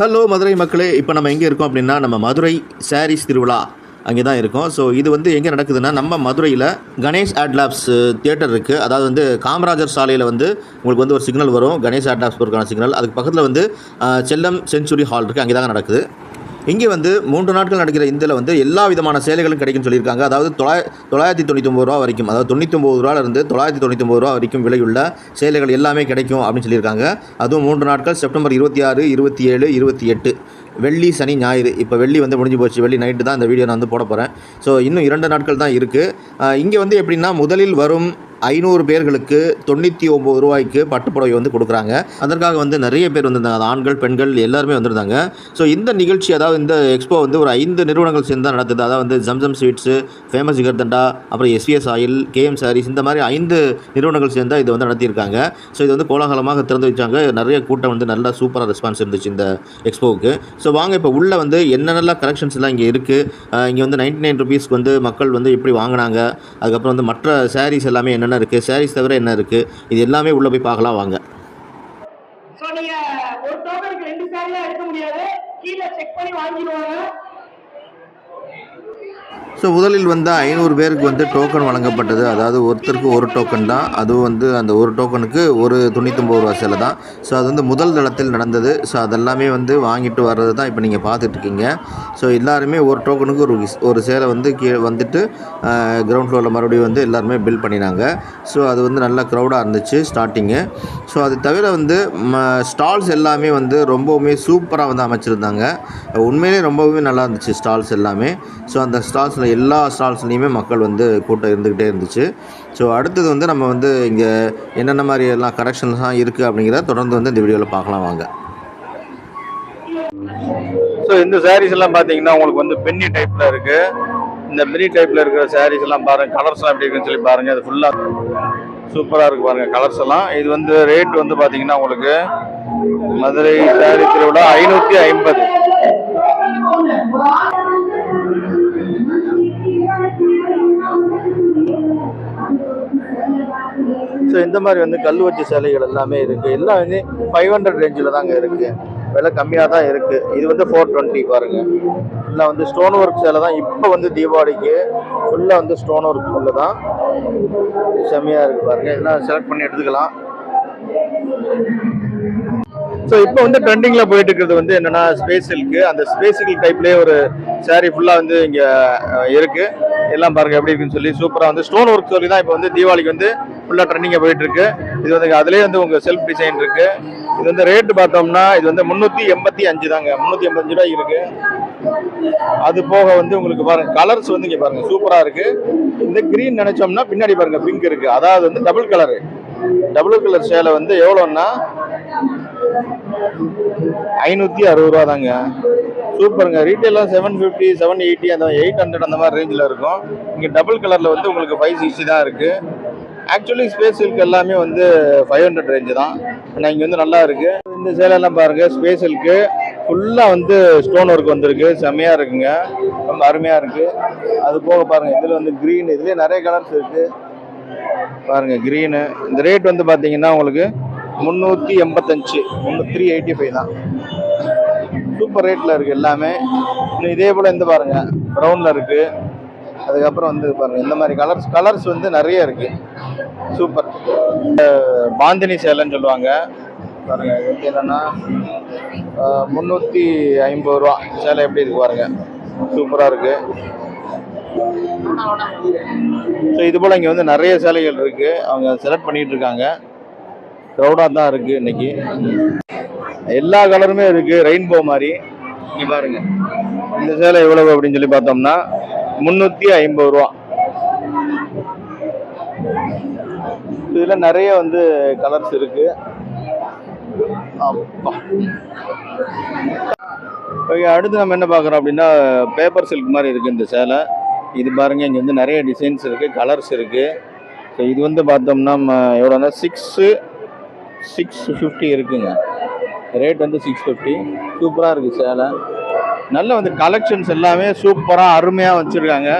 Hello Madurai மக்களே. இப்போ நம்ம எங்கே இருக்கோம் அப்படின்னா நம்ம மதுரை சாரீஸ் திருவிழா அங்கே தான் இருக்கோம். ஸோ இது வந்து எங்கே நடக்குதுன்னா நம்ம மதுரையில் கணேஷ் ஆட்லாப்ஸ் தியேட்டர் இருக்குது அதாவது வந்து காமராஜர் சாலையில் வந்து உங்களுக்கு வந்து ஒரு சிக்னல் வரும். கணேஷ் ஆட்லாப்ஸ் பொருக்கான சிக்னல் அதுக்கு பக்கத்தில் வந்து செல்லம் செஞ்சுரி ஹால் இருக்குது அங்கே தான் நடக்குது. இங்கே வந்து மூன்று நாட்கள் நடக்கிற இதில் வந்து எல்லா விதமான சேலைகளும் கிடைக்கும்னு சொல்லியிருக்காங்க. அதாவது தொள்ளாய தொள்ளாயிரத்தி தொண்ணூத்தொம்பது ரூபா வரைக்கும் அதாவது தொண்ணூத்தொம்பது ரூபாலேருந்து தொள்ளாயிரத்தி தொண்ணூத்தொம்பது ரூபா வரைக்கும் விலையுள்ள சேலைகள் எல்லாமே கிடைக்கும் அப்படின்னு சொல்லியிருக்காங்க. அதுவும் மூன்று நாட்கள் செப்டம்பர் இருபத்தி ஆறு இருபத்தி ஏழு இருபத்தி எட்டு. வெள்ளி சனி ஞாயிறு. இப்போ வெள்ளி வந்து முடிஞ்சு போச்சு. வெள்ளி நைட்டு தான் இந்த வீடியோ நான் வந்து போட போகிறேன் ஸோ இன்னும் இரண்டு நாட்கள் தான் இருக்குது இங்கே வந்து எப்படின்னா முதலில் வரும் ஐநூறு பேர்களுக்கு தொண்ணூற்றி ஒம்பது ரூபாய்க்கு பட்டுப்புடவை வந்து கொடுக்குறாங்க. அதற்காக வந்து நிறைய பேர் வந்திருந்தாங்க. அது ஆண்கள் பெண்கள் எல்லாருமே வந்திருந்தாங்க. ஸோ இந்த நிகழ்ச்சி அதாவது இந்த எக்ஸ்போ வந்து ஒரு ஐந்து நிறுவனங்கள் சேர்ந்து தான் நடத்துது அதாவது வந்து ஜம்சம் ஸ்வீட்ஸு ஃபேமஸ் ஜிகர்தண்டா அப்புறம் எஸ்விஎஸ் ஆயில் கேஎம் சாரீஸ் இந்த மாதிரி ஐந்து நிறுவனங்கள் சேர்ந்து தான் இது வந்து நடத்தியிருக்காங்க. ஸோ இது வந்து கோலாகலமாக திறந்து வச்சாங்க. நிறைய கூட்டம் வந்து நல்லா சூப்பராக ரெஸ்பான்ஸ் இருந்துச்சு இந்த எக்ஸ்போவுக்கு ஸோ வாங்க இப்போ உள்ளே வந்து என்னென்னலாம் கலெக்ஷன்ஸ் எல்லாம் இங்கே இருக்குது இங்கே வந்து நைன்டி நைன் ருபீஸ்க்கு வந்து மக்கள் வந்து எப்படி வாங்கினாங்க? அதுக்கப்புறம் வந்து மற்ற சாரீஸ் எல்லாமே என்ன என்னென்ன இருக்குது சாரீஸ் தவிர என்ன இருக்குது இது எல்லாமே உள்ளே போய் பார்க்கலாம் வாங்க. ஸோ நீங்கள் ஒரு டோக்கனுக்கு ரெண்டு சாரிலாம் எடுக்க முடியாது. கீழே செக் பண்ணி வாங்கிடுவாங்க. ஸோ முதலில் வந்து ஐநூறு பேருக்கு வந்து டோக்கன் வழங்கப்பட்டது. அதாவது ஒருத்தருக்கு ஒரு டோக்கன் தான். அதுவும் வந்து அந்த ஒரு டோக்கனுக்கு ஒரு தொண்ணூத்தொம்பது ரூபா சேலை தான். ஸோ அது வந்து முதல் தளத்தில் நடந்தது. ஸோ அதெல்லாமே வந்து வாங்கிட்டு வர்றது தான் இப்போ நீங்கள் பார்த்துட்ருக்கீங்க. ஸோ எல்லாருமே ஒரு டோக்கனுக்கு ஒரு ஒரு சேலை வந்து கீழே வந்துட்டு கிரவுண்ட் ஃப்ளோரில் மறுபடியும் வந்து எல்லாருமே பில் பண்ணினாங்க. ஸோ அது வந்து நல்லா க்ரௌடாக இருந்துச்சு ஸ்டார்டிங்கு ஸோ அது தவிர வந்து ஸ்டால்ஸ் எல்லாமே வந்து ரொம்பவுமே சூப்பராக வந்து அமைச்சிருந்தாங்க. உண்மையிலே ரொம்பவுமே நல்லா இருந்துச்சு ஸ்டால்ஸ் எல்லாமே. ஸோ அந்த ஸ்டால்ஸில் எல்லா ஸ்டால்ஸ்லேயுமே மக்கள் வந்து கூட்டம் இருந்துக்கிட்டே இருந்துச்சு. ஸோ அடுத்தது வந்து நம்ம வந்து இங்கே என்னென்ன மாதிரி எல்லாம் கரெக்ஷன்ஸ்லாம் இருக்குது அப்படிங்கிறத தொடர்ந்து வந்து இந்த வீடியோவில் பார்க்கலாம் வாங்க. ஸோ இந்த சாரீஸ் எல்லாம் பார்த்தீங்கன்னா உங்களுக்கு வந்து பென்னி டைப்பில் இருக்கு. இந்த மினி டைப்பில் இருக்கிற சாரீஸ் எல்லாம் பாருங்க கலர்ஸ் எல்லாம் எப்படி இருக்குன்னு சொல்லி பாருங்க. அது ஃபுல்லாக சூப்பராக இருக்கு பாருங்க கலர்ஸ் எல்லாம். இது வந்து ரேட் வந்து பார்த்தீங்கன்னா உங்களுக்கு மதுரை சாரி திருவிழா ஐநூற்றி ஐம்பது. ஸோ இந்த மாதிரி வந்து கல் வச்சு சேலைகள் எல்லாமே இருக்குது எல்லாம் வந்து ஃபைவ் ஹண்ட்ரட் ரேஞ்சில் தாங்க இருக்குது விலை கம்மியாக தான் இருக்குது இது வந்து ஃபோர் டுவெண்ட்டி பாருங்கள் ஃபுல்லாக வந்து ஸ்டோன் ஒர்க் சேலை தான். இப்போ வந்து தீபாவளிக்கு ஃபுல்லாக வந்து ஸ்டோன் ஒர்க் ஃபுல்லு தான். செம்மையாக இருக்குது பாருங்கள் எல்லாம் செலக்ட் பண்ணி எடுத்துக்கலாம். ஸோ இப்போ வந்து ட்ரெண்டிங்ல போயிட்டு இருக்கிறது வந்து என்னன்னா ஸ்பேஸ் சில்க் அந்த ஸ்பேஸ் சில்க் டைப்லேயே ஒரு சாரீ ஃபுல்லாக வந்து இங்கே இருக்குது இருக்கு. எல்லாம் பாருங்க எப்படி இருக்குன்னு சொல்லி சூப்பராக வந்து ஸ்டோன் ஒர்க் சொல்லி தான் இப்போ வந்து தீபாவளிக்கு வந்து ஃபுல்லாக ட்ரெண்டிங்காக போயிட்டு இருக்கு இது வந்து அதுலேயே வந்து உங்கள் செல்ஃப் டிசைன் இருக்கு. இது வந்து ரேட் பார்த்தோம்னா இது வந்து முந்நூற்றி எண்பத்தி அஞ்சு தாங்க. முந்நூற்றி எண்பத்தஞ்சு ரூபாய் இருக்கு. அது போக வந்து உங்களுக்கு பாருங்க கலர்ஸ் வந்து இங்கே பாருங்க சூப்பராக இருக்கு. இந்த கிரீன் நினைச்சோம்னா பின்னாடி பாருங்க பிங்க் இருக்கு. அதாவது வந்து டபுள் கலரு டபுள் கலர் சேலை வந்து எவ்வளோன்னா ஐநூத்தி அறுபது ரூபா தாங்க சூப்பருங்க ரீட்டெயிலாம் செவன் ஃபிஃப்டி செவன் எயிட்டி அந்த எயிட் ஹண்ட்ரட் அந்த மாதிரி ரேஞ்சில் இருக்கும். இங்கே டபுள் கலரில் வந்து உங்களுக்கு ஃபைவ் சிக்ஸ்டி தான் இருக்குது ஆக்சுவலி ஸ்பேஸ் சில்க் எல்லாமே வந்து ஃபைவ் ஹண்ட்ரட் ரேஞ்சு தான். ஆனால் இங்கே வந்து நல்லா இருக்குது இந்த சேலையெல்லாம் பாருங்கள் ஸ்பேஸ் சில்க்கு ஃபுல்லாக வந்து ஸ்டோன் ஒர்க் வந்திருக்கு. செம்மையாக இருக்குங்க. ரொம்ப அருமையாக இருக்குது அது போக பாருங்கள் இதில் வந்து க்ரீன் இதுலேயே நிறைய கலர்ஸ் இருக்குது பாருங்கள் க்ரீனு இந்த ரேட் வந்து பார்த்தீங்கன்னா உங்களுக்கு முந்நூற்றி எண்பத்தஞ்சு. முந்நூற்றி த்ரீ எயிட்டி ஃபைவ் தான் சூப்பர் ரேட்டில் இருக்குது எல்லாமே. இன்னும் இதே போல் இந்த பாருங்கள் ப்ரௌனில் இருக்குது அதுக்கப்புறம் வந்து பாருங்கள் இந்த மாதிரி கலர்ஸ் கலர்ஸ் வந்து நிறைய இருக்குது சூப்பர் இந்த பாந்தினி சேலைன்னு சொல்லுவாங்க. பாருங்கள் இது வந்து என்னன்னா முந்நூற்றி ஐம்பது ரூபா. சேலை எப்படி இருக்கு பாருங்கள் சூப்பராக இருக்குது ஸோ இது போல் இங்கே வந்து நிறைய சேலைகள் இருக்குது அவங்க செலக்ட் பண்ணிகிட்டு இருக்காங்க. க்ரௌடாக தான் இருக்கு இன்னைக்கு. எல்லா கலருமே இருக்கு ரெயின்போ மாதிரி. இங்கே பாருங்க. இந்த சேலை எவ்வளவு அப்படின்னு சொல்லி பார்த்தோம்னா முந்நூற்றி ஐம்பது ரூபா. இதில் நிறைய வந்து கலர்ஸ் இருக்கு. ஓகே அடுத்து நம்ம என்ன பார்க்குறோம் அப்படின்னா பேப்பர் சில்க் மாதிரி இருக்குது இந்த சேலை. இது பாருங்க இங்கே வந்து நிறைய டிசைன்ஸ் இருக்குது கலர்ஸ் இருக்குது ஸோ இது வந்து பார்த்தோம்னா எவ்வளோன்னா சிக்ஸு சிக்ஸ் ஃபிஃப்டி இருக்குங்க. ரேட் வந்து சிக்ஸ் ஃபிஃப்டி சூப்பராக இருக்குது சேலை. நல்ல வந்து கலெக்ஷன்ஸ் எல்லாமே சூப்பராக அருமையாக வச்சுருக்காங்க.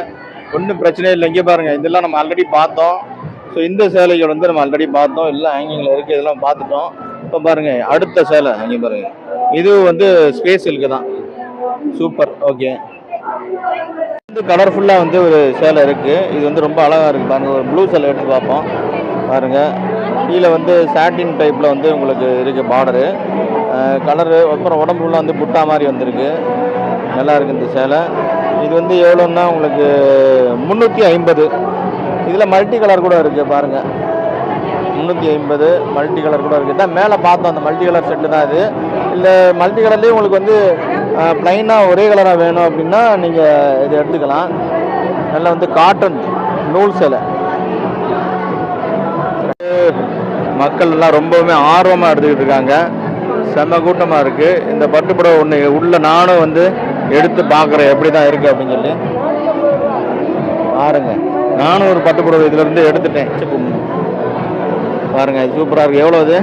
ஒன்றும் பிரச்சனை இல்லை. இங்கே பாருங்கள் இதெல்லாம் நம்ம ஆல்ரெடி பார்த்தோம். ஸோ இந்த சேலைகள் வந்து நம்ம ஆல்ரெடி பார்த்தோம். எல்லாம் ஹேங்கிங்கில் இருக்குது இதெல்லாம் பார்த்துட்டோம். இப்போ பாருங்கள் அடுத்த சேலை. இங்கே பாருங்கள் இது வந்து ஸ்பேஸ் சில்க்கு தான். சூப்பர் ஓகே வந்து கலர்ஃபுல்லாக வந்து ஒரு சேலை இருக்குது இது வந்து ரொம்ப அழகாக இருக்குது பாருங்கள் ஒரு ப்ளூ சேலை எடுத்து பார்ப்போம். பாருங்கள் கீழே வந்து சாட்டின் டைப்பில் வந்து உங்களுக்கு இருக்குது பார்டரு கலரு அப்புறம் உடம்பு ஃபுல்லாக வந்து புட்டா மாதிரி வந்திருக்கு. நல்லா இருக்கு இந்த சேலை. இது வந்து எவ்வளோன்னா உங்களுக்கு முந்நூற்றி ஐம்பது. இதில் மல்டி கலர் கூட இருக்குது பாருங்கள் முந்நூற்றி ஐம்பது மல்டி கலர் கூட இருக்குது தான் மேலே பார்த்தோம் அந்த மல்டி கலர் செட்டு தான் இது. இல்லை மல்டி கலர்லேயே உங்களுக்கு வந்து ப்ளைனாக ஒரே கலராக வேணும் அப்படின்னா நீங்கள் இது எடுத்துக்கலாம். நல்லா வந்து காட்டன் நூல் சேலை. மக்கள் எல்லாம் ரொம்பவுமே ஆர்வமாக எடுத்துக்கிட்டு இருக்காங்க. செம்ம கூட்டமாக இருக்குது இந்த பட்டுப்புடவை ஒன்று உள்ள நானும் வந்து எடுத்து பார்க்குறேன் எப்படி தான் இருக்குது அப்படின்னு சொல்லி. பாருங்க. நானும் ஒரு பட்டுப்புடவை இதுலேருந்து எடுத்துட்டேன். பாருங்க இது சூப்பராக இருக்குது எவ்வளோ இது?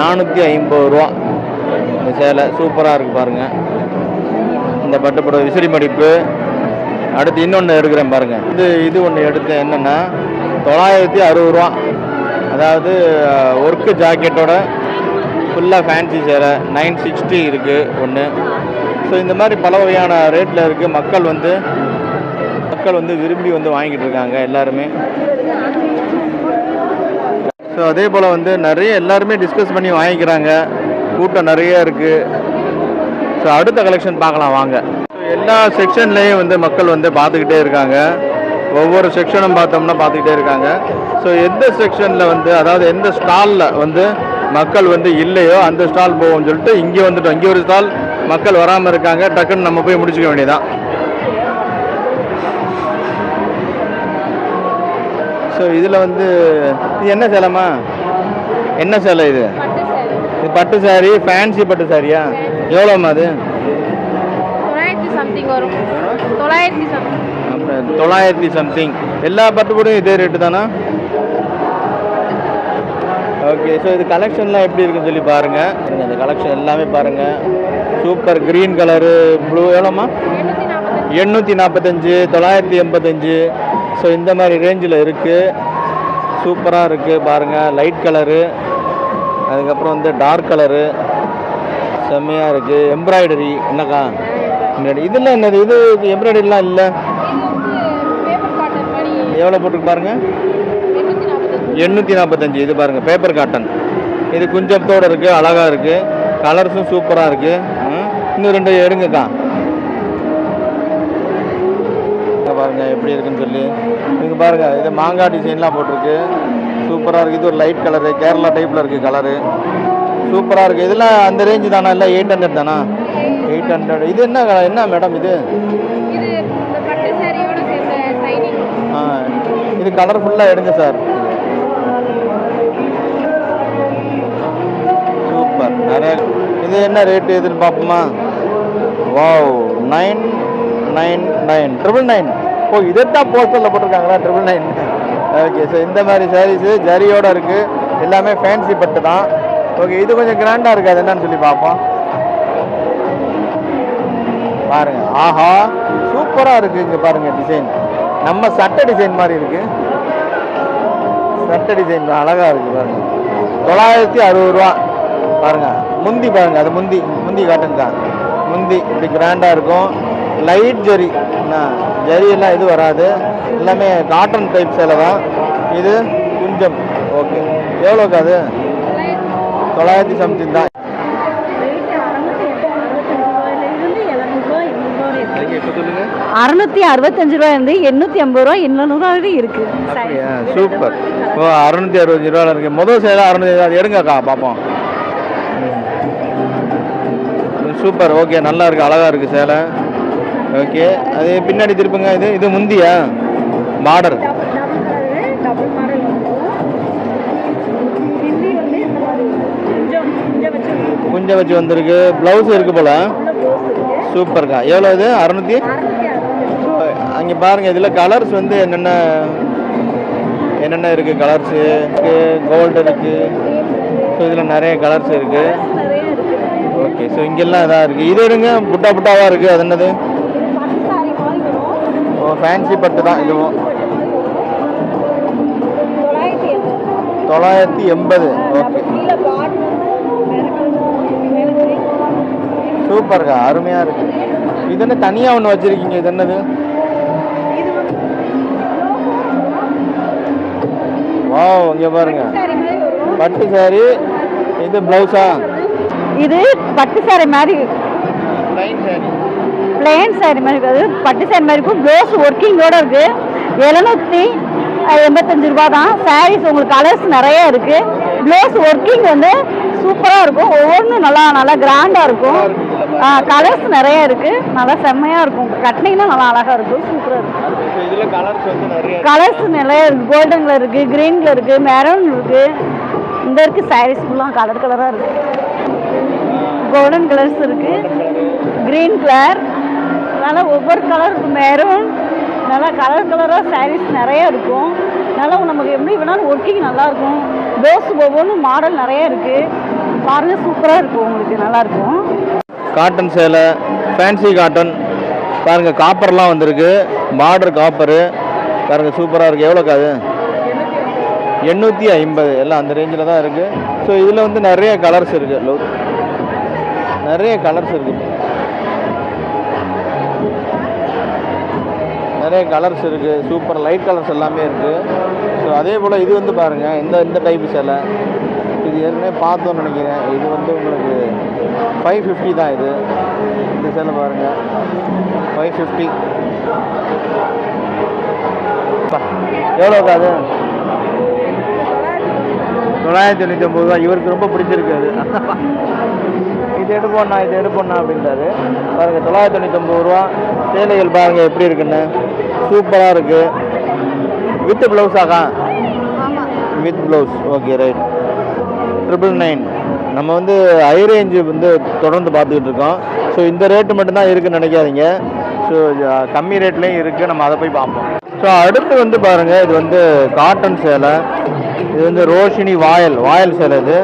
நானூற்றி ஐம்பது ரூபா. இந்த சேலை சூப்பராக இருக்குது பாருங்க. இந்த பட்டுப்புடவை விசிறி மடிப்பு. அடுத்து இன்னொன்று எடுக்கிறேன் பாருங்க. இது இது ஒன்று எடுத்தேன். என்னென்னா தொள்ளாயிரத்தி அறுபது ரூபா. அதாவது ஒர்க்கு ஜாக்கெட்டோட ஃபுல்லாக ஃபேன்சி சேரை நைன் சிக்ஸ்டி இருக்குது ஒன்று ஸோ இந்த மாதிரி பல வகையான ரேட்டில் இருக்குது மக்கள் வந்து மக்கள் வந்து விரும்பி வந்து வாங்கிட்டு இருக்காங்க எல்லாருமே. ஸோ அதே போல் வந்து நிறைய எல்லாருமே டிஸ்கஸ் பண்ணி வாங்கிக்கிறாங்க. கூட்டம் நிறைய இருக்குது ஸோ அடுத்த கலெக்ஷன் பார்க்கலாம் வாங்க. எல்லா செக்ஷன்லேயும் வந்து மக்கள் வந்து பார்த்துக்கிட்டே இருக்காங்க. ஒவ்வொரு செக்ஷனும் பார்த்தோம்னா பார்த்துக்கிட்டே இருக்காங்க. ஸோ எந்த செக்ஷனில் வந்து அதாவது எந்த ஸ்டாலில் வந்து மக்கள் வந்து இல்லையோ அந்த ஸ்டால் போவோம்னு சொல்லிட்டு இங்கே வந்துட்டோம். இங்கே ஒரு ஸ்டால் மக்கள் வராமல் இருக்காங்க. டக்குன்னு நம்ம போய் முடிச்சுக்க வேண்டியதான் ஸோ இதில் வந்து இது என்ன சேலைம்மா? என்ன சேலை இது? இது பட்டு சாரி ஃபேன்சி பட்டு சாரியா எவ்வளோம்மா அது? தொள்ளாயிரத்தி சம்திங் வரும். தொள்ளாயிரத்தி சம்திங் தொள்ளாயிரத்தி சம்திங் எல்லா பட்டுப்படும் இதே ரேட்டு தானா? ஓகே ஸோ இது கலெக்ஷன்லாம் எப்படி இருக்குன்னு சொல்லி பாருங்கள் நீங்கள் இந்த கலெக்ஷன் எல்லாமே பாருங்கள் சூப்பர் க்ரீன் கலரு ப்ளூ எவ்வளோம்மா? எண்ணூற்றி நாற்பத்தஞ்சு தொள்ளாயிரத்தி எண்பத்தஞ்சு. ஸோ இந்த மாதிரி ரேஞ்சில் இருக்குது சூப்பராக இருக்குது பாருங்கள் லைட் கலரு அதுக்கப்புறம் வந்து டார்க் கலரு செம்மையாக இருக்குது எம்ப்ராய்டரி என்னக்கா? முன்னாடி இதெல்லாம் என்னது? இது எம்ப்ராய்டரிலாம் இல்லை? எவ்வளோ போட்டுருக்கு பாருங்கள் எண்ணூற்றி நாற்பத்தஞ்சு இது பாருங்கள் பேப்பர் காட்டன் இது குஞ்சத்தோடு இருக்குது அழகாக இருக்குது கலர்ஸும் சூப்பராக இருக்குது இன்னும் ரெண்டு எடுங்கக்கா. பாருங்கள் பாருங்க எப்படி இருக்குன்னு சொல்லி. இங்கே பாருங்க இது மாங்காய் டிசைன்லாம் போட்டிருக்கு. சூப்பராக இருக்குது இது ஒரு லைட் கலரு கேரளா டைப்பில் இருக்குது கலரு சூப்பராக இருக்குது இதெல்லாம் அந்த ரேஞ்சு தானா? இல்லை எயிட் ஹண்ட்ரட் தானா? எயிட் ஹண்ட்ரட் இது என்ன என்ன மேடம் இது இது இந்த பட்டு சாரியோட சேர்ந்த சைனிங் ஆ இது கலர்ஃபுல்லாக எடுங்க சார் சூப்பர் நிறைய இது என்ன ரேட்டு இதுன்னு பார்ப்போமா? Wow nine nine nine triple nine ஓ இதைத்தான் போஸ்டரில் போட்டிருக்காங்களா? ட்ரிபிள் நைன் ஓகே ஸோ இந்த மாதிரி சாரீஸு ஜரியோட இருக்குது எல்லாமே ஃபேன்சி பட்டு தான். ஓகே இது கொஞ்சம் கிராண்டாக இருக்குது அது என்னன்னு சொல்லி பார்ப்போம். பாருங்க. ஆஹா. சூப்பராக இருக்குது இங்கே பாருங்க டிசைன் நம்ம சட்டை டிசைன் மாதிரி இருக்குது சட்டை டிசைன் அழகா இருக்கு பாருங்க. தொள்ளாயிரத்தி அறுபது ரூபா. பாருங்க. முந்தி பாருங்க. அது முந்தி. முந்தி காட்டுங்க. முந்தி. இப்படி கிராண்டாக இருக்கும். லைட் ஜரி என்ன இது வராது. எல்லாமே காட்டன் டைப் சேலை தான். இது குஞ்சம். ஓகே எவ்வளோக்கு அது? தொள்ளாயிரத்தி சம்திங் தான் இப்போ சொல்லுங்க அறுநூத்தி அறுபத்தஞ்சு ரூபாய் இருந்து எண்ணூத்தி ஐம்பது ரூபாய் எண்ணூறு வரை இருக்கு? சூப்பர். ஓ அறுநூத்தி அறுபத்தஞ்சு ரூபா இருக்கு. முதல் சேலை அறுநூத்தி அது எடுங்கக்கா பார்ப்போம். சூப்பர். ஓகே நல்லா இருக்கு. அழகா இருக்கு சேலை. ஓகே. அது பின்னாடி திருப்புங்க. இது இது முந்தியா? பார்டர். குஞ்சம் வச்சு வந்திருக்கு. ப்ளவுஸ் இருக்கு போல. சூப்பர்க்கா. எவ்வளோ இது? அறுநூத்தி? அங்கே பாருங்கள் இதில் கலர்ஸ் வந்து என்னென்ன என்னென்ன இருக்குது கலர்ஸு கோல்டு இருக்குது ஸோ இதில் நிறைய கலர்ஸ் இருக்குது ஓகே ஸோ இங்கெல்லாம் இதாக இருக்குது இது இருங்க புட்டா புட்டாவாக இருக்குது அது என்னது? ஓ ஃபேன்சி பட்டு தான் இதுவும். தொள்ளாயிரத்தி எண்பது. ஓகே. சூப்பருங்க அருமையாக இருக்கு. இது என்ன தனியாக ஒன்று வச்சுருக்கீங்க? இது என்னது? வா இங்கே பாருங்க. பட்டு சாரி இது ப்ளவுஸா இது பட்டு சாரி மாதிரி. லைன் சாரி பிளெயின் சாரி மாதிரி இருக்காது பட்டு சாரி மாதிரி இருக்கும். ப்ளவுஸ் ஒர்க்கிங்கோட இருக்கு. எழுநூற்றி எண்பத்தஞ்சு ரூபா தான் சாரீஸ் உங்களுக்கு கலர்ஸ் நிறைய இருக்கு. ப்ளவுஸ் ஒர்க்கிங் வந்து சூப்பராக இருக்கும். ஒவ்வொன்றும் நல்லா நல்லா கிராண்டாக இருக்கும். கலர்ஸ் நிறைய இருக்கு. நல்லா செம்மையாக இருக்கும். கட்டினீங்கன்னா நல்லா அழகாக இருக்கும். சூப்பராக இருக்கும். கலர்ஸ் நிறைய இருக்கு. கோல்டன்ல இருக்கு. கிரீன்ல இருக்கு மெரூன் இருக்கு இந்த இருக்கு சாரீஸ் ஃபுல்லாக கலர் கலரா இருக்கு. கோல்டன் கலர்ஸ் இருக்கு. கிரீன் கலர் நல்லா ஒவ்வொரு கலர் இருக்கு மெரூன் நல்லா கலர் கலராக சாரீஸ் நிறைய இருக்கும். நல்லா நமக்கு எப்படி வேணாலும் ஒர்க்கிங் நல்லா இருக்கும். ப்ளவுஸ் ஒவ்வொன்றும் மாடல் நிறைய இருக்கு. பாருங்க சூப்பராக இருக்கும். உங்களுக்கு நல்லா இருக்கும். காட்டன் சேலை ஃபேன்சி காட்டன் பாருங்கள் காப்பர்லாம் வந்திருக்கு. பார்டர் காப்பரு பாருங்க சூப்பராக இருக்குது எவ்வளோக்கா அது? எண்ணூற்றி ஐம்பது. எல்லாம் அந்த ரேஞ்சில் தான் இருக்குது ஸோ இதில் வந்து நிறைய கலர்ஸ் இருக்குது லோ நிறைய கலர்ஸ் இருக்குது நிறைய கலர்ஸ் இருக்குது சூப்பர் லைட் கலர்ஸ் எல்லாமே இருக்குது ஸோ அதே போல் இது வந்து பாருங்கள் இந்த இந்த டைப் சேலை. இது ஏற்கனவே பார்த்தோன்னு நினைக்கிறேன். இது வந்து உங்களுக்கு ஃபைவ் ஃபிஃப்டி தான் இது. இந்த சேலை பாருங்கள் ஃபைவ் ஃபிஃப்டி எவ்வளோக்கா அது? தொள்ளாயிரத்தி தொண்ணூற்றி ஒம்பது ரூபா இவருக்கு ரொம்ப பிடிச்சிருக்கு அது. இது எடுப்போண்ணா இது எடுப்போண்ணா அப்படின்றாரு. பாருங்க தொள்ளாயிரத்தி தொண்ணூற்றி ஒம்பது ரூபா. சேலைகள் பாருங்க எப்படி இருக்குன்னு. சூப்பராக இருக்கு. With ப்ளவுஸாக்கா with blouse okay right triple nine நம்ம வந்து ஹை ரேஞ்சு வந்து தொடர்ந்து பார்த்துக்கிட்டு இருக்கோம். ஸோ இந்த ரேட்டு மட்டும்தான் இருக்குன்னு நினைக்காதீங்க. ஸோ கம்மி ரேட்லேயும் இருக்குது நம்ம அதை போய் பார்ப்போம். ஸோ அடுத்து வந்து பாருங்கள் இது வந்து காட்டன் சேலை. இது வந்து ரோஷினி வாயல் வாயல் சேலை இது.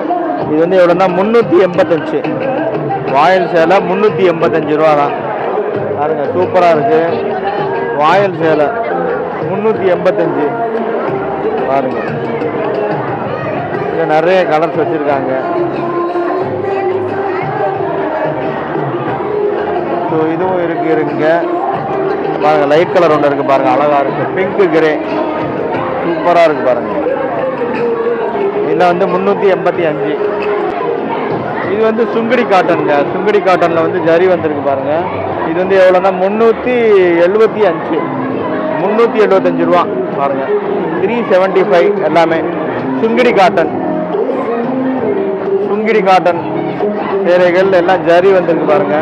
இது வந்து எவ்வளோன்னா முந்நூற்றி எண்பத்தஞ்சு. வாயல் சேலை முந்நூற்றி எண்பத்தஞ்சு ரூபா தான் பாருங்க சூப்பராக இருக்குது வாயல் சேலை முந்நூற்றி எண்பத்தஞ்சு. பாருங்கள் இதில் நிறைய கலர்ஸ் வச்சுருக்காங்க. ஸோ இதுவும் இருக்கு இருக்குங்க பாருங்க லைட் கலர் ஒன்று இருக்கு பாருங்க அழகா இருக்கு. பிங்க் கிரே சூப்பராக இருக்கு பாருங்க. இதில் வந்து முந்நூற்றி எண்பத்தி அஞ்சு. இது வந்து சுங்கடி காட்டனுங்க. சுங்கடி காட்டனில் வந்து ஜரி வந்திருக்கு பாருங்க. இது வந்து எவ்வளோன்னா முந்நூற்றி எழுபத்தி அஞ்சு. முந்நூற்றி எழுபத்தஞ்சு ரூபா பாருங்க. த்ரீ செவன்ட்டி ஃபைவ் எல்லாமே. சுங்கடி காட்டன். சுங்கிடி காட்டன் சேலைகள் எல்லாம் ஜரி வந்திருக்கு பாருங்க.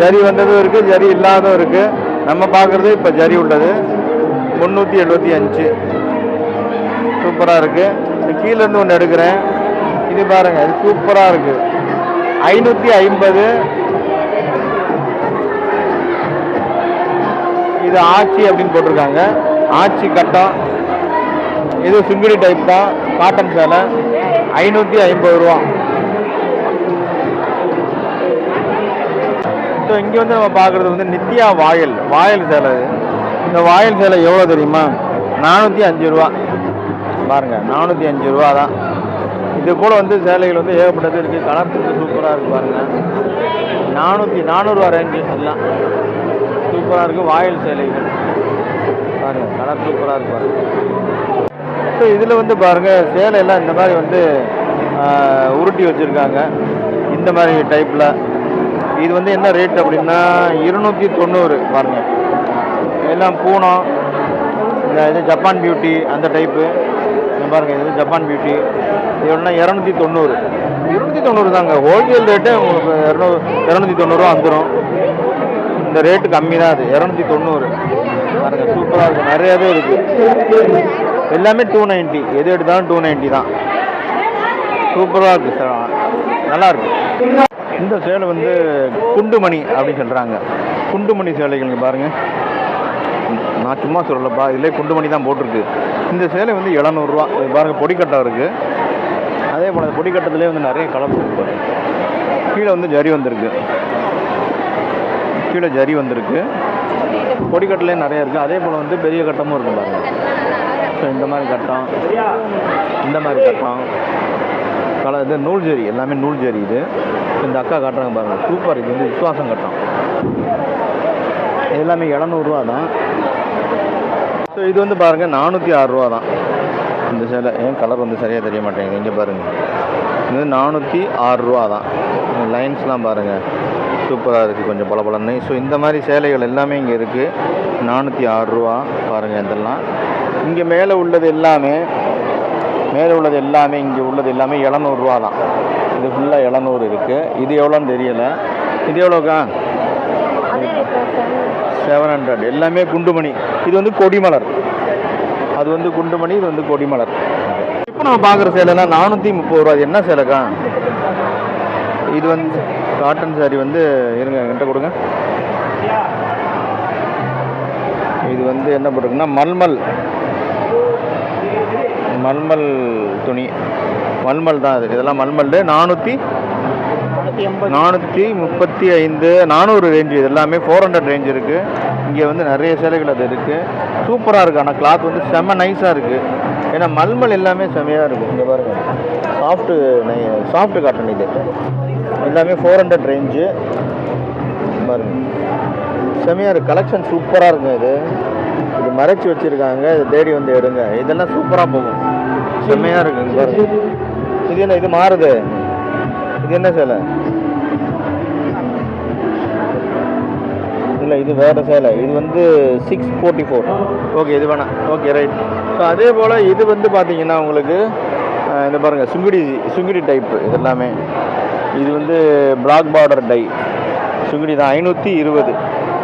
ஜரி வந்ததும் இருக்கு ஜரி இல்லாததும் இருக்கு. நம்ம பார்க்குறது இப்போ ஜரி உள்ளது. முந்நூற்றி எழுபத்தி அஞ்சு. சூப்பராக இருக்கு. இது இருந்து ஒன்று எடுக்கிறேன். இது பாருங்க இது சூப்பராக இருக்கு. ஐநூற்றி ஐம்பது. இது ஆச்சி அப்படின்னு போட்டிருக்காங்க. ஆச்சி கட்டம் இது சுங்குடி டைப் தான். காட்டன் சேலை. ஐநூற்றி ஐம்பது ரூபா. ஸோ இங்கே வந்து நம்ம பார்க்குறது வந்து நித்யா வாயல். வாயல் சேலை. இந்த வாயில் சேலை எவ்வளோ தெரியுமா? நானூற்றி அஞ்சு ரூபா. பாருங்கள் நானூற்றி அஞ்சு ரூபா தான். இது கூட வந்து சேலைகள் வந்து ஏகப்பட்டது இருக்குது கலர் சூப்பராக இருக்குது பாருங்கள் நானூற்றி நானூறுரூவா ரேஞ்சு எல்லாம். சூப்பராக இருக்குது வாயில் சேலைகள். பாருங்கள் கலர் சூப்பராக இருக்கு பாருங்கள் ஸோ இதில் வந்து பாருங்கள் சேலையெல்லாம் இந்த மாதிரி வந்து உருட்டி வச்சுருக்காங்க. இந்த மாதிரி டைப்பில் இது வந்து என்ன ரேட் அப்படின்னா இருநூற்றி தொண்ணூறு பாருங்கள் எல்லாம் பூனம் இந்த இது ஜப்பான் பியூட்டி அந்த டைப்பு இங்க பாருங்கள் இது ஜப்பான் பியூட்டி இதுனா இரநூத்தி தொண்ணூறு. இருநூற்றி தொண்ணூறு தாங்க. ஹோல்சேல் ரேட்டு உங்களுக்கு இரநூறு இரநூத்தி தொண்ணூறுவா வந்துடும் இந்த ரேட்டு கம்மி தான் அது. இரநூத்தி தொண்ணூறு. பாருங்க சூப்பராக இருக்கும் நிறையவே இருக்குது எல்லாமே டூ நைன்ட்டி எது எடுத்தாலும் டூ நைன்ட்டி தான். சூப்பராக இருக்குது சார் நல்லாயிருக்கு இந்த சேலை வந்து குண்டுமணி அப்படின்னு சொல்கிறாங்க குண்டுமணி சேலைகள் பாருங்கள் நான் சும்மா சொல்லலப்பா இதிலே குண்டுமணி தான் போட்டிருக்கு. இந்த சேலை வந்து எழுநூறுவா இது பாருங்கள் பொடிக்கட்டம் இருக்குது அதே போல் அந்த பொடிக்கட்டத்துலேயே வந்து நிறைய கலர்ஸ் இருக்கு கீழே வந்து ஜரி வந்திருக்கு. கீழே ஜரி வந்திருக்கு. பொடிக்கட்டிலே நிறைய இருக்குது அதே போல் வந்து பெரிய கட்டமும் இருக்கும் பாருங்கள் ஸோ இந்த மாதிரி கட்டம் இந்த மாதிரி கட்டம். கலர் இது நூல் ஜரி எல்லாமே நூல் ஜரி இது. இந்த அக்கா காட்டுறாங்க பாருங்கள் சூப்பர். இது வந்து விசுவாசம் கட்டுறோம் இது எல்லாமே இரநூறுவா தான். ஸோ இது வந்து பாருங்கள் நானூற்றி ஆறுரூவா தான். இந்த சேலை. ஏன் கலர் வந்து சரியாக தெரிய மாட்டேங்குது? இங்கே பாருங்கள் இது வந்து நானூற்றி ஆறுரூவா தான். லைன்ஸ்லாம் பாருங்கள் சூப்பராக இருக்குது கொஞ்சம் பளபளன்னு ஸோ இந்த மாதிரி சேலைகள் எல்லாமே இங்கே இருக்குது நானூற்றி ஆறுரூவா பாருங்கள் இதெல்லாம். இங்கே மேலே உள்ளது எல்லாமே மேலே உள்ளது எல்லாமே இங்கே உள்ளது எல்லாமே எழுநூறுவா தான். இது ஃபுல்லாக எழுநூறு இருக்குது இது எவ்வளோன்னு தெரியலை. இது எவ்வளோக்கா? செவன் ஹண்ட்ரட் எல்லாமே குண்டுமணி. இது வந்து கொடிமலர். அது வந்து குண்டுமணி இது வந்து கொடிமலர். இப்போ நம்ம பார்க்குற சேலைனா நானூற்றி முப்பது ரூபா. அது என்ன சேலைக்கா? இது வந்து காட்டன் சாரி வந்து இருங்க என்கிட்ட கொடுங்க. இது வந்து என்ன போட்டிருக்குன்னா மல்மல். மல்மல் துணி. மல்மல் தான் இது. இதெல்லாம் மல்மல் நானூற்றி நானூற்றி முப்பத்தி ஐந்து நானூறு ரேஞ்சு இது எல்லாமே ஃபோர் ஹண்ட்ரட் ரேஞ்ச் இருக்குது இங்கே வந்து நிறைய சேலைகள் அது இருக்குது சூப்பராக இருக்குது ஆனால் கிளாத் வந்து செம்ம நைஸாக இருக்குது ஏன்னா மல்மல் எல்லாமே செம்மையாக இருக்கும். இங்கே பாருங்கள் சாஃப்ட்டு நை சாஃப்ட் காட்டன் இது. எல்லாமே ஃபோர் ஹண்ட்ரட் ரேஞ்சு பாருங்க. செம்மையாக இருக்குது கலெக்ஷன் சூப்பராக இருக்குங்க இது. இது மறைச்சி வச்சுருக்காங்க. இதை தேடி வந்து எடுங்க. இதெல்லாம் சூப்பராக போகும். செம்மையாக இருக்குங்க பாருங்க. இது என்ன இது மாறுது? இது என்ன சேலை? இல்லை இது வேறு சேலை. இது வந்து சிக்ஸ் ஃபோர்ட்டி ஃபோர் ஓகே இது வேணாம். ஓகே ரைட் ஸோ அதே போல் இது வந்து பார்த்தீங்கன்னா உங்களுக்கு இந்த பாருங்கள் சுங்குடி சுங்குடி டைப்பு இது எல்லாமே இது வந்து பிளாக் பார்டர் டை சுங்குடி தான் ஐநூற்றி இருபது.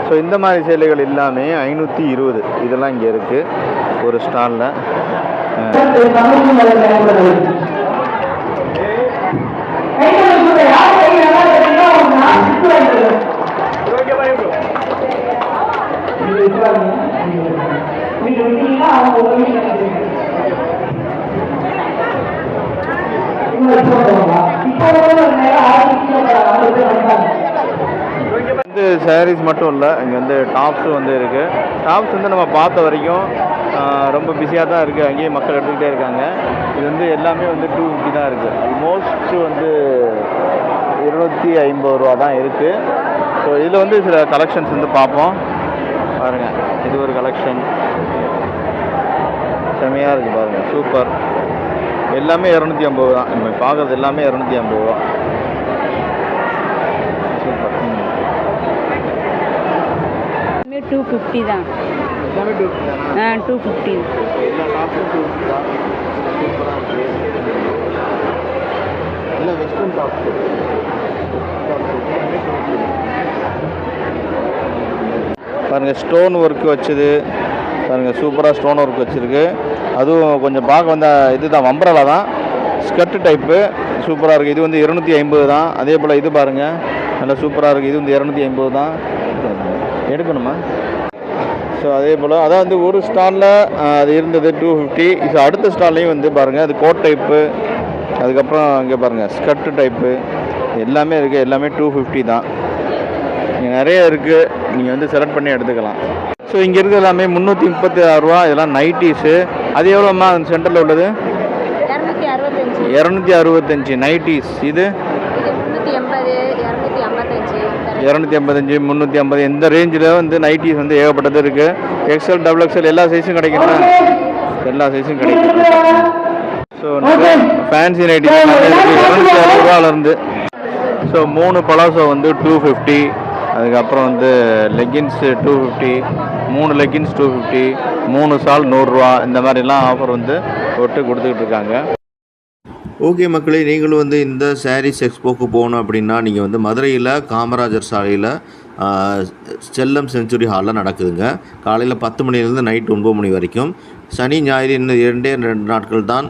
ஸோ இந்த மாதிரி சேலைகள் எல்லாமே ஐநூற்றி இருபது. இதெல்லாம் இங்கே இருக்குது ஒரு ஸ்டாலில் வந்து சாரீஸ் மட்டும் இல்லை இங்கே வந்து டாப்ஸும் வந்து இருக்குது டாப்ஸ் வந்து நம்ம பார்த்த வரைக்கும் ரொம்ப பிஸியாக தான் இருக்குது அங்கேயும் மக்கள் எடுத்துக்கிட்டே இருக்காங்க. இது வந்து எல்லாமே வந்து டூ ஃபிஃப்டி தான் இருக்குது ஆல்மோஸ்ட் வந்து இருநூற்றி ஐம்பது ரூபா தான் இருக்குது ஸோ இதில் வந்து சில கலெக்ஷன்ஸ் வந்து பார்ப்போம். பாருங்கள் இது ஒரு கலெக்ஷன் செமையாக இருக்குது பாருங்கள் சூப்பர் எல்லாமே இரநூத்தி ஐம்பது தான். நம்ம பார்க்குறது எல்லாமே இரநூத்தி ஐம்பது ரூபா. சூப்பர் டூ ஃபிஃப்டி தான். ஆ டூ ஃபிஃப்டி பாருங்கள் ஸ்டோன் ஒர்க் வச்சது. பாருங்கள் சூப்பராக ஸ்டோன் ஒர்க் வச்சுருக்கு. அதுவும் கொஞ்சம் பார்க்க வந்த இதுதான் வம்பரலா தான். ஸ்கர்ட் டைப்பு சூப்பராக இருக்குது இது வந்து இரநூத்தி ஐம்பது தான். அதே போல் இது பாருங்கள் நல்லா சூப்பராக இருக்குது இது வந்து இரநூத்தி ஐம்பது தான். எடுக்கணுமா? ஸோ அதே போல் அதான் வந்து ஒரு ஸ்டாலில் அது இருந்தது டூ ஃபிஃப்டி ஸோ அடுத்த ஸ்டால்லையும் வந்து பாருங்கள் அது கோட் டைப்பு அதுக்கப்புறம் இங்கே பாருங்கள் ஸ்கர்ட்டு டைப்பு எல்லாமே இருக்குது எல்லாமே டூ ஃபிஃப்டி தான். இங்கே நிறைய இருக்குது நீங்கள் வந்து செலக்ட் பண்ணி எடுத்துக்கலாம். ஸோ இங்கே இருக்கிறது எல்லாமே முந்நூற்றி முப்பத்தி ஆறு ரூபா இதெல்லாம் நைட்டிஸு அது எவ்வளோம்மா அந்த சென்டரில் உள்ளது? இரநூத்தி அறுபத்தஞ்சு. நைட்டிஸ் இது? இரநூத்தி ஐம்பத்தஞ்சு முந்நூற்றி ஐம்பது இந்த ரேஞ்சில் வந்து நைட்டிஸ் வந்து ஏகப்பட்டது இருக்குது எக்ஸ்எல் டபுள் எக்ஸ்எல் எல்லா சைஸும் கிடைக்குமா எல்லா சைஸும் கிடைக்கும் ஸோ ஃபேன்சி நைட்டி இரநூத்தி அறுபதுரூவாலேருந்து ஸோ மூணு பலாசோ வந்து டூ ஃபிஃப்டி அதுக்கப்புறம் வந்து லெகின்ஸு டூ ஃபிஃப்டி மூணு லெகின்ஸ் டூ ஃபிஃப்டி மூணு சால் நூறுரூவா இந்த மாதிரிலாம் ஆஃபர் வந்து போட்டு கொடுத்துக்கிட்டு இருக்காங்க. ஓகே மக்களே நீங்களும் வந்து இந்த சாரீஸ் எக்ஸ்போக்கு போகணும் அப்படின்னா நீங்கள் வந்து மதுரையில் காமராஜர் சாலையில் செல்லம் செஞ்சுரி ஹாலில் நடக்குதுங்க. காலையில் பத்து மணிலேருந்து நைட் ஒன்பது மணி வரைக்கும். சனி ஞாயிறு இன்னும் இரண்டே ரெண்டு நாட்கள் தான்